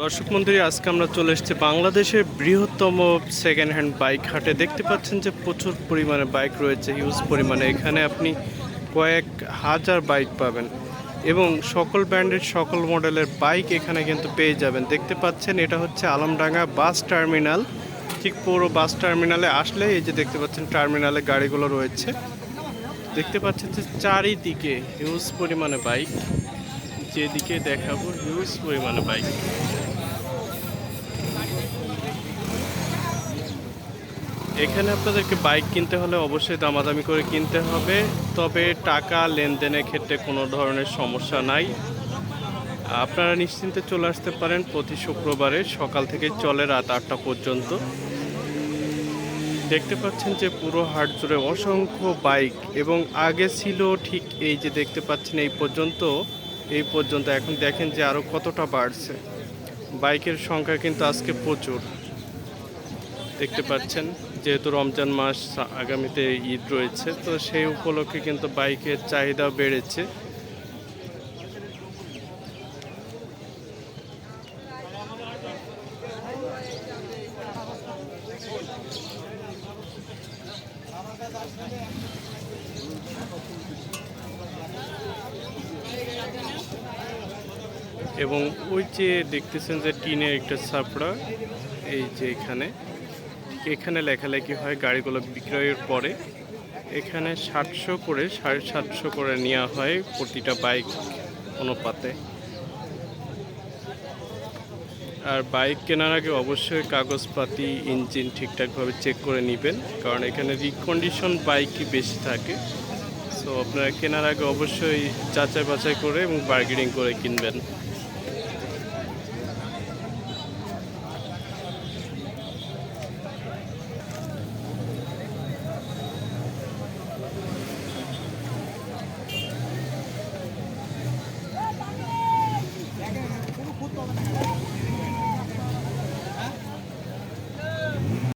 দর্শক মন্দিরে আজকে আমরা চলে এসেছি বাংলাদেশের বৃহত্তম সেকেন্ড হ্যান্ড বাইক হাটে। দেখতে পাচ্ছেন যে প্রচুর পরিমাণে বাইক রয়েছে হিউজ পরিমাণে। এখানে আপনি কয়েক হাজার বাইক পাবেন এবং সকল ব্র্যান্ডের সকল মডেলের বাইক এখানে কিন্তু পেয়ে যাবেন। দেখতে পাচ্ছেন, এটা হচ্ছে আলমডাঙ্গা বাস টার্মিনাল। ঠিক পুরো বাস টার্মিনালে আসলে এই যে দেখতে পাচ্ছেন, টার্মিনালে গাড়িগুলো রয়েছে। দেখতে পাচ্ছেন যে চারিদিকে হিউজ পরিমাণে বাইক যেদিকে দেখাবো হিউজ পরিমাণে বাইক এখানে আপনাদেরকে বাইক কিনতে হলে অবশ্যই দামাদামি করে কিনতে হবে, তবে টাকা লেনদেনের ক্ষেত্রে কোনো ধরনের সমস্যা নাই। আপনারা নিশ্চিন্তে চলে আসতে পারেন প্রতি শুক্রবারে সকাল থেকে চলে রাত আটটা পর্যন্ত। দেখতে পাচ্ছেন যে পুরো হাট জুড়ে অসংখ্য বাইক এবং আগে ছিল ঠিক এই যে দেখতে পাচ্ছেন এই পর্যন্ত এই পর্যন্ত। এখন দেখেন যে আরও কতটা বাড়ছে। বাইকের সংখ্যা কিন্তু আজকে প্রচুর। দেখতে পাচ্ছেন। যেহেতু রমজান মাস আগামীতে ঈদ রয়েছে, তো সেই উপলক্ষে কিন্তু বাইকের চাহিদা বেড়েছে। এবং ওই যে দেখতেছেন যে টিনের একটা ছাপড়া, এই যে এখানে। এখানে লেখালেখি হয় গাড়িগুলো বিক্রয়ের পরে। এখানে সাতশো করে, সাড়ে সাতশো করে নেওয়া হয় প্রতিটা বাইক অনুপাতে। আর বাইক কেনার আগে অবশ্যই কাগজপাতি, ইঞ্জিন ঠিকঠাকভাবে চেক করে নেবেন, কারণ এখানে রিকন্ডিশন বাইকই বেশি থাকে। সো আপনারা কেনার আগে অবশ্যই যাচাই বাছাই করে এবং বার্গেনিং করে কিনবেন।